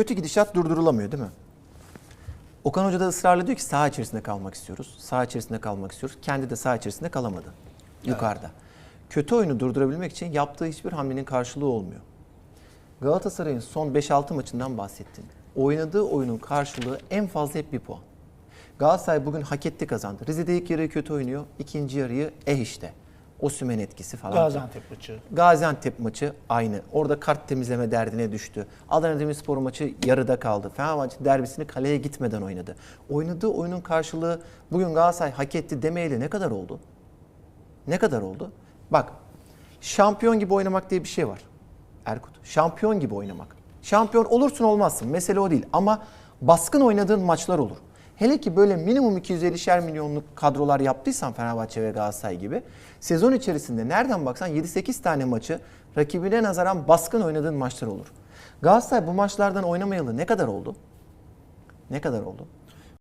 Kötü gidişat durdurulamıyor değil mi? Okan Hoca da ısrarla diyor ki saha içerisinde kalmak istiyoruz. Saha içerisinde kalmak istiyoruz. Kendi de saha içerisinde kalamadı. Yukarıda. Kötü oyunu durdurabilmek için yaptığı hiçbir hamlenin karşılığı olmuyor. Galatasaray'ın son 5-6 maçından bahsettin. Oynadığı oyunun karşılığı en fazla hep bir puan. Galatasaray bugün hak etti kazandı. Rize'de ilk yarıyı kötü oynuyor. ikinci yarıyı eh işte. Osümen etkisi falan. Gaziantep maçı. Gaziantep maçı aynı. Orada kart temizleme derdine düştü. Adana Demirspor maçı yarıda kaldı. Fenerbahçe derbisini kaleye gitmeden oynadı. Oynadığı oyunun karşılığı bugün Galatasaray hak etti demeyeli ne kadar oldu? Ne kadar oldu? Bak şampiyon gibi oynamak diye bir şey var. Erkut. Şampiyon gibi oynamak. Şampiyon olursun olmazsın. Mesele o değil. Ama baskın oynadığın maçlar olur. Hele ki böyle minimum 250'şer milyonluk kadrolar yaptıysan Fenerbahçe ve Galatasaray gibi sezon içerisinde nereden baksan 7-8 tane maçı rakibine nazaran baskın oynadığın maçlar olur. Galatasaray bu maçlardan oynamayalı ne kadar oldu? Ne kadar oldu?